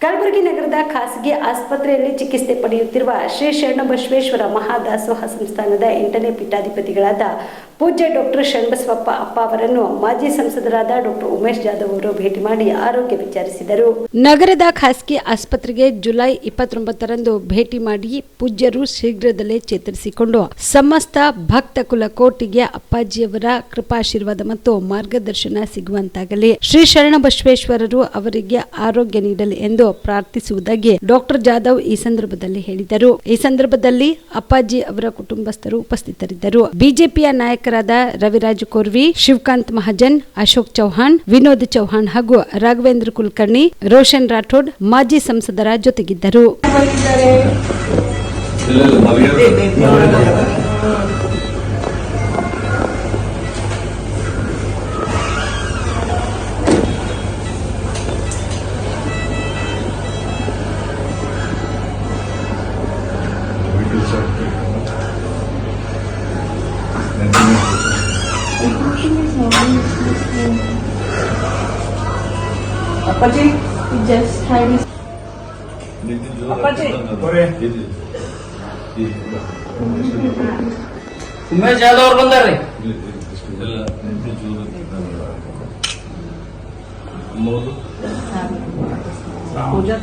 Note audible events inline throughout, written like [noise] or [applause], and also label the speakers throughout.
Speaker 1: ಕಲಬುರಗಿ ನಗರದ ಖಾಸಗಿ ಆಸ್ಪತ್ರೆಯಲ್ಲಿ ಚಿಕಿತ್ಸೆ ಪಡೆಯುತ್ತಿರುವ ಶ್ರೀ ಶರಣಬಸವೇಶ್ವರ ಮಹಾದಾಸೋಹ ಸಂಸ್ಥಾನದ ಎಂಟನೇ ಪೀಠಾಧಿಪತಿಗಳಾದ ಪೂಜ್ಯ ಡಾಕ್ಟರ್ ಶರಣಬಸವಪ್ಪ ಅಪ್ಪ ಅವರನ್ನು ಮಾಜಿ ಸಂಸದರಾದ ಡಾಕ್ಟರ್ ಉಮೇಶ್ ಜಾಧವ್ ಅವರು ಭೇಟಿ ಮಾಡಿ ಆರೋಗ್ಯ ವಿಚಾರಿಸಿದರು. ನಗರದ ಖಾಸಗಿ ಆಸ್ಪತ್ರೆಗೆ ಜುಲೈ ಇಪ್ಪತ್ತೊಂಬತ್ತರಂದು ಭೇಟಿ ಮಾಡಿ ಪೂಜ್ಯರು ಶೀಘ್ರದಲ್ಲೇ ಚೇತರಿಸಿಕೊಂಡು ಸಮಸ್ತ ಭಕ್ತ ಕುಲ ಕೋಟಿಗೆ ಅಪ್ಪಾಜಿಯವರ ಕೃಪಾಶೀರ್ವಾದ ಮತ್ತು ಮಾರ್ಗದರ್ಶನ ಸಿಗುವಂತಾಗಲಿ. ಶ್ರೀ ಶರಣಬಸವೇಶ್ವರರು ಅವರಿಗೆ ಆರೋಗ್ಯ ನೀಡಲಿ ಎಂದು ಪ್ರಾರ್ಥಿಸುವುದಾಗಿ ಡಾಕ್ಟರ್ ಜಾಧವ್ ಈ ಸಂದರ್ಭದಲ್ಲಿ ಹೇಳಿದರು. ಈ ಸಂದರ್ಭದಲ್ಲಿ ಅಪ್ಪಾಜಿ ಅವರ ಕುಟುಂಬಸ್ಥರು ಉಪಸ್ಥಿತರಿದ್ದರು. ಬಿಜೆಪಿಯ ನಾಯಕರಾದ ರವಿರಾಜ್ ಕೋರ್ವಿ, ಶಿವಕಾಂತ್ ಮಹಾಜನ್, ಅಶೋಕ್ ಚೌಹಾಣ್, ವಿನೋದ್ ಚೌಹಾಣ್ ಹಾಗೂ ರಾಘವೇಂದ್ರ ಕುಲಕರ್ಣಿ, ರೋಷನ್ ರಾಠೋಡ್ ಮಾಜಿ ಸಂಸದರ ಜೊತೆಗಿದ್ದರು.
Speaker 2: ಇಲ್ಲ ಇಲ್ಲ ಮಲಗಿರೋ
Speaker 3: ಅಪ್ಪಾಜಿ ಜಸ್ಟ್ ಹ್ಯಾಡ್ ಇಸ್ ಅಪ್ಪಾಜಿ.
Speaker 4: ಉಮೇಶ್ ಜಾಧವ್ ಅವ್ರು ಬಂದಾರ್ರಿ
Speaker 2: ಅಮ್ಮವ್ರು
Speaker 3: ಪೂಜಾ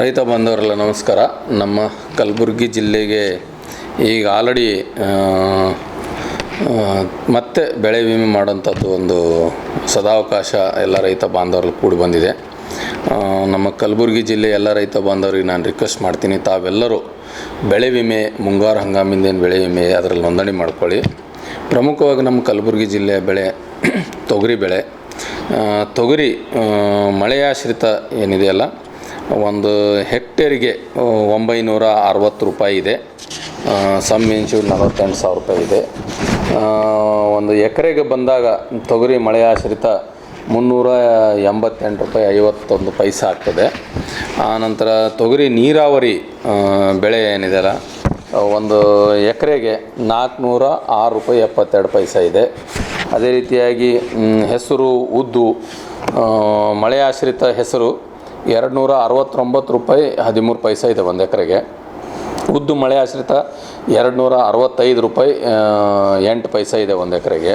Speaker 5: ರೈತ ಬಾಂಧವರೆಲ್ಲ ನಮಸ್ಕಾರ. ನಮ್ಮ ಕಲಬುರಗಿ ಜಿಲ್ಲೆಗೆ ಈಗ ಆಲ್ರೆಡಿ ಮತ್ತೆ ಬೆಳೆ ವಿಮೆ ಮಾಡೋಂಥದ್ದು ಒಂದು ಸದಾವಕಾಶ ಎಲ್ಲ ರೈತ ಬಾಂಧವರಲ್ಲಿ ಕೂಡಿ ಬಂದಿದೆ. ನಮ್ಮ ಕಲಬುರಗಿ ಜಿಲ್ಲೆ ಎಲ್ಲ ರೈತ ಬಾಂಧವರಿಗೆ ನಾನು ರಿಕ್ವೆಸ್ಟ್ ಮಾಡ್ತೀನಿ. ತಾವೆಲ್ಲರೂ ಬೆಳೆ ವಿಮೆ, ಮುಂಗಾರು ಹಂಗಾಮಿಂದೇನು ಬೆಳೆ ವಿಮೆ ಅದರಲ್ಲಿ ನೋಂದಣಿ ಮಾಡ್ಕೊಳ್ಳಿ. ಪ್ರಮುಖವಾಗಿ ನಮ್ಮ ಕಲಬುರಗಿ ಜಿಲ್ಲೆಯ ಬೆಳೆ, ತೊಗರಿ ಬೆಳೆ ತೊಗರಿ ಮಳೆಯಾಶ್ರಿತ ಏನಿದೆಯಲ್ಲ, ಒಂದು ಹೆಕ್ಟೇರಿಗೆ ಒಂಬೈನೂರ ಅರವತ್ತು ರೂಪಾಯಿ ಇದೆ. ಸಮ್ ಇನ್ಶೂರ್ ನಲವತ್ತೆಂಟು ಸಾವಿರ ರೂಪಾಯಿ ಇದೆ. ಒಂದು ಎಕರೆಗೆ ಬಂದಾಗ ತೊಗರಿ ಮಳೆಯಾಶ್ರಿತ ಮುನ್ನೂರ ಎಂಬತ್ತೆಂಟು ರೂಪಾಯಿ, ಐವತ್ತೊಂದು ಪೈಸೆ ಆಗ್ತದೆ. ಆನಂತರ ತೊಗರಿ ನೀರಾವರಿ ಬೆಳೆ ಏನಿದೆಯಲ್ಲ ಒಂದು ಎಕರೆಗೆ ನಾಲ್ಕುನೂರ ಆರು ರೂಪಾಯಿ ಎಪ್ಪತ್ತೆರಡು ಪೈಸೆ ಇದೆ. ಅದೇ ರೀತಿಯಾಗಿ ಹೆಸರು ಉದ್ದು ಮಳೆ ಆಶ್ರಿತ ಹೆಸರು ಎರಡು ನೂರ ಅರವತ್ತೊಂಬತ್ತು ರೂಪಾಯಿ ಹದಿಮೂರು ಪೈಸೆ ಇದೆ ಒಂದು ಎಕರೆಗೆ. ಉದ್ದು ಮಳೆ ಆಶ್ರಿತ ಎರಡು ನೂರ ಅರವತ್ತೈದು ರೂಪಾಯಿ ಎಂಟು ಪೈಸೆ ಇದೆ ಒಂದು ಎಕರೆಗೆ.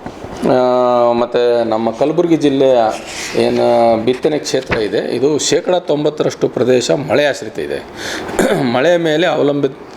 Speaker 5: ಮತ್ತು ನಮ್ಮ ಕಲಬುರಗಿ ಜಿಲ್ಲೆಯ ಏನು, ಬಿತ್ತನೆ ಕ್ಷೇತ್ರ ಇದೆ. ಇದು ಶೇಕಡ ತೊಂಬತ್ತರಷ್ಟು ಪ್ರದೇಶ ಮಳೆ ಆಶ್ರಿತ ಇದೆ. [clears throat] ಮಳೆ ಮೇಲೆ ಅವಲಂಬಿತ